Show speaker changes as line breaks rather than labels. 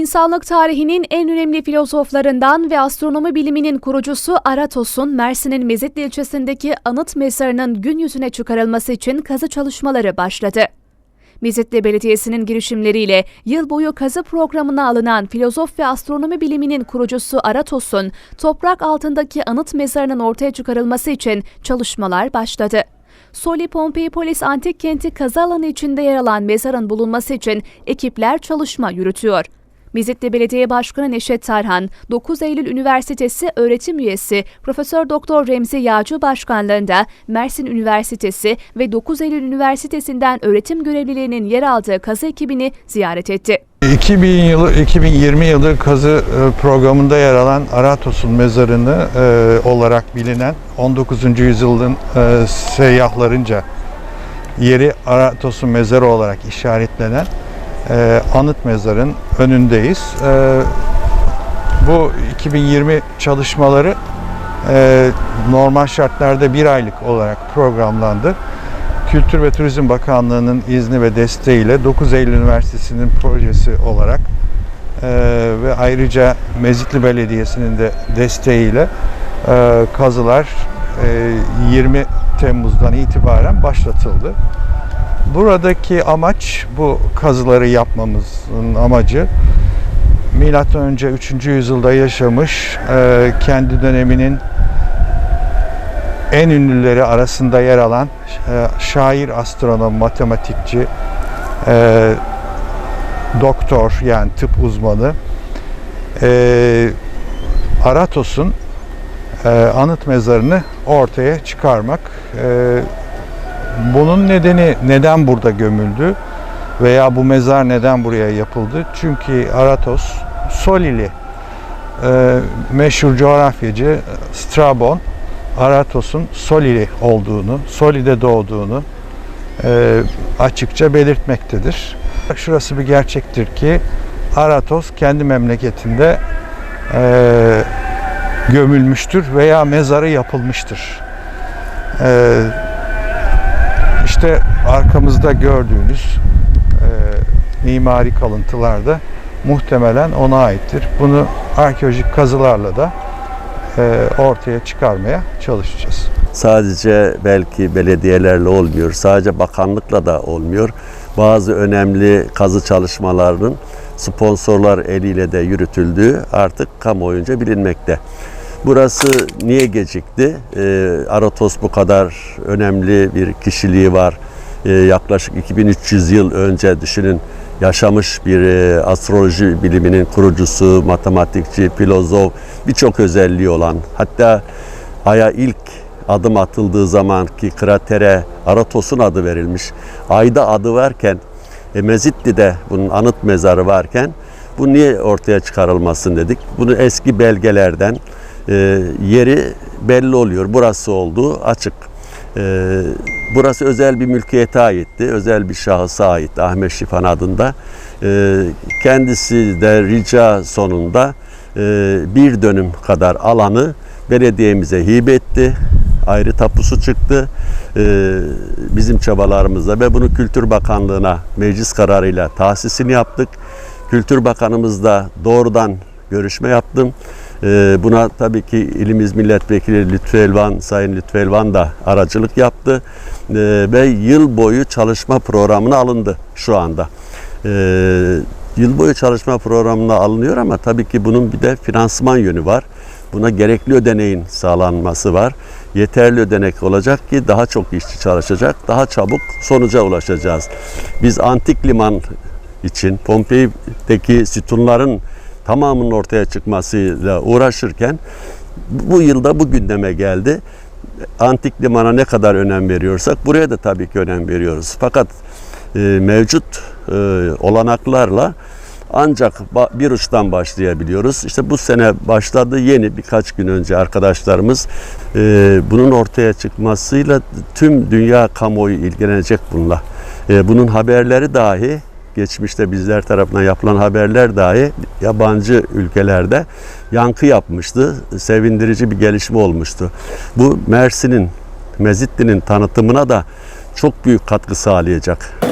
İnsanlık tarihinin en önemli filozoflarından ve astronomi biliminin kurucusu Aratos'un Mersin'in Mezitli ilçesindeki anıt mezarının gün yüzüne çıkarılması için kazı çalışmaları başladı. Mezitli Belediyesi'nin girişimleriyle yıl boyu kazı programına alınan filozof ve astronomi biliminin kurucusu Aratos'un toprak altındaki anıt mezarının ortaya çıkarılması için çalışmalar başladı. Soli Pompeipolis Antik Kenti kazı alanı içinde yer alan mezarın bulunması için ekipler çalışma yürütüyor. Mezitli Belediye Başkanı Neşet Tarhan, 9 Eylül Üniversitesi öğretim üyesi Profesör Doktor Remzi Yağcı başkanlığında Mersin Üniversitesi ve 9 Eylül Üniversitesi'nden öğretim görevlilerinin yer aldığı kazı ekibini ziyaret etti.
2000 yılı 2020 yılı kazı e, programında yer alan Aratos'un mezarını e, olarak bilinen 19. yüzyılın e, seyyahlarınca yeri Aratos'un mezarı olarak işaretlenen e, anıt mezarın önündeyiz. E, bu 2020 çalışmaları e, normal şartlarda bir aylık olarak programlandı. Kültür ve Turizm Bakanlığı'nın izni ve desteğiyle 9 Eylül Üniversitesi'nin projesi olarak e, ve ayrıca Mezitli Belediyesi'nin de desteğiyle e, kazılar e, 20 Temmuz'dan itibaren başlatıldı. Buradaki amaç bu kazıları yapmamızın amacı Milattan önce 3. yüzyılda yaşamış e, kendi döneminin en ünlüleri arasında yer alan e, şair, astronom, matematikçi, e, doktor yani tıp uzmanı Aratos'un anıt mezarını ortaya çıkarmak. Bunun nedeni neden burada gömüldü veya bu mezar neden buraya yapıldı? Çünkü Aratos Solili e, meşhur coğrafyacı Strabon Aratos'un Solili olduğunu, Soli'de doğduğunu e, açıkça belirtmektedir. Şurası bir gerçektir ki Aratos kendi memleketinde e, gömülmüştür veya mezarı yapılmıştır. E, işte arkamızda gördüğünüz e, mimari kalıntılarda muhtemelen ona aittir. Bunu arkeolojik kazılarla da e, ortaya çıkarmaya çalışacağız.
Sadece belki belediyelerle olmuyor, sadece bakanlıkla da olmuyor. Bazı önemli kazı çalışmalarının sponsorlar eliyle de yürütüldüğü artık kamuoyunca bilinmekte. Burası niye gecikti? Ee, Aratos bu kadar önemli bir kişiliği var. Ee, yaklaşık 2300 yıl önce düşünün yaşamış bir e, astroloji biliminin kurucusu, matematikçi, filozof, birçok özelliği olan. Hatta Ay'a ilk adım atıldığı zamanki kratere Aratos'un adı verilmiş. Ay'da adı varken, e, Mezitli'de bunun anıt mezarı varken bu niye ortaya çıkarılmasın dedik. Bunu eski belgelerden e, yeri belli oluyor. Burası olduğu açık. E, burası özel bir mülkiyete aitti. Özel bir şahısa ait Ahmet Şifan adında. E, kendisi de rica sonunda e, bir dönüm kadar alanı belediyemize hibe etti. Ayrı tapusu çıktı. Bizim çabalarımızla ve bunu Kültür Bakanlığı'na meclis kararıyla tahsisini yaptık. Kültür Bakanımız da doğrudan görüşme yaptım. Ee, Buna tabii ki ilimiz milletvekili Lütfü Elvan, Sayın Lütfü Elvan da aracılık yaptı. Ee, Ve yıl boyu çalışma programına alındı şu anda. Ee, Yıl boyu çalışma programına alınıyor ama tabii ki bunun bir de finansman yönü var. Buna gerekli ödeneğin sağlanması var. Yeterli ödenek olacak ki daha çok işçi çalışacak, daha çabuk sonuca ulaşacağız. Biz antik liman için Pompei'deki sütunların tamamının ortaya çıkmasıyla uğraşırken bu yılda bu gündeme geldi. Antik limana ne kadar önem veriyorsak buraya da tabii ki önem veriyoruz. Fakat e, mevcut e, olanaklarla ancak bir uçtan başlayabiliyoruz. İşte bu sene başladı yeni birkaç gün önce arkadaşlarımız e, bunun ortaya çıkmasıyla tüm dünya kamuoyu ilgilenecek bununla. E, bunun haberleri dahi geçmişte bizler tarafından yapılan haberler dahi yabancı ülkelerde yankı yapmıştı. Sevindirici bir gelişme olmuştu. Bu Mersin'in, Mezitli'nin tanıtımına da çok büyük katkı sağlayacak.